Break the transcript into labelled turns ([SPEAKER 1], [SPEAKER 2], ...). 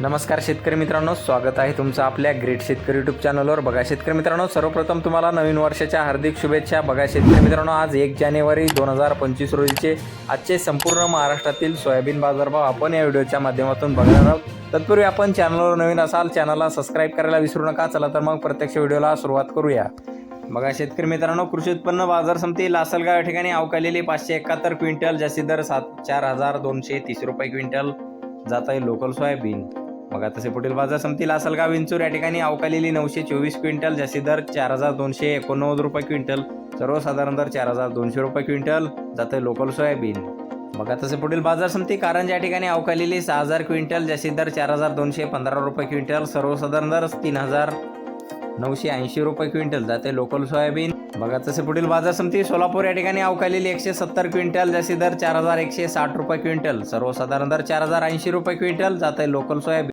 [SPEAKER 1] नमस्कार शेतकरी मित्रांनो स्वागत आहे तुमचं आपल्या ग्रेट शेतकरी यूट्यूब चॅनलवर बघा शेतकरी मित्रांनो सर्वप्रथम तुम्हाला नवीन वर्षाच्या हार्दिक शुभेच्छा. बघा शेतकरी मित्रांनो आज एक जानेवारी दोन हजार पंचवीस रोजीचे आजचे संपूर्ण महाराष्ट्रातील सोयाबीन बाजारभाव आपण या व्हिडिओच्या माध्यमातून बघणार आहोत. तत्पूर्वी आपण चॅनलवर नवीन असाल चॅनलला सबस्क्राईब करायला विसरू नका. चला तर मग प्रत्यक्ष व्हिडिओला सुरुवात करूया. बघा शेतकरी मित्रांनो कृषी उत्पन्न बाजार समिती लासलगाव या ठिकाणी अवकालेली पाचशे एकाहत्तर क्विंटल जास्ती दर सात चार हजार दोनशे तीस रुपये क्विंटल जात आहे लोकल सोयाबीन बघा तसे पुढील बाजार समितीला असेल का विंचूर या ठिकाणी अवकालेली नऊशे चोवीस क्विंटल जास्ती दर चार हजार दोनशे एकोणनव्वद रुपये क्विंटल सर्वसाधारण दर चार हजार दोनशे रुपये क्विंटल जाते आहे लोकल सोयाबीन. बघा तसे पुढील बाजार समती कारंजा या ठिकाणी अवकालेली सहा हजार क्विंटल जास्ती दर चार हजार दोनशे पंधरा रुपये क्विंटल सर्वसाधारण दर तीन हजार नऊशे ऐंशी रुपये क्विंटल जाते लोकल सोयाबीन. बघा तसे पुढील बाजार समिती सोलापूर या ठिकाणी अवकालेली एकशे सत्तर क्विंटल जास्ती दर चार हजार एकशे साठ रुपये क्विंटल सर्वसाधारण दर चार हजार ऐंशी रुपये क्विंटल जाते लोकल सोयाबीन.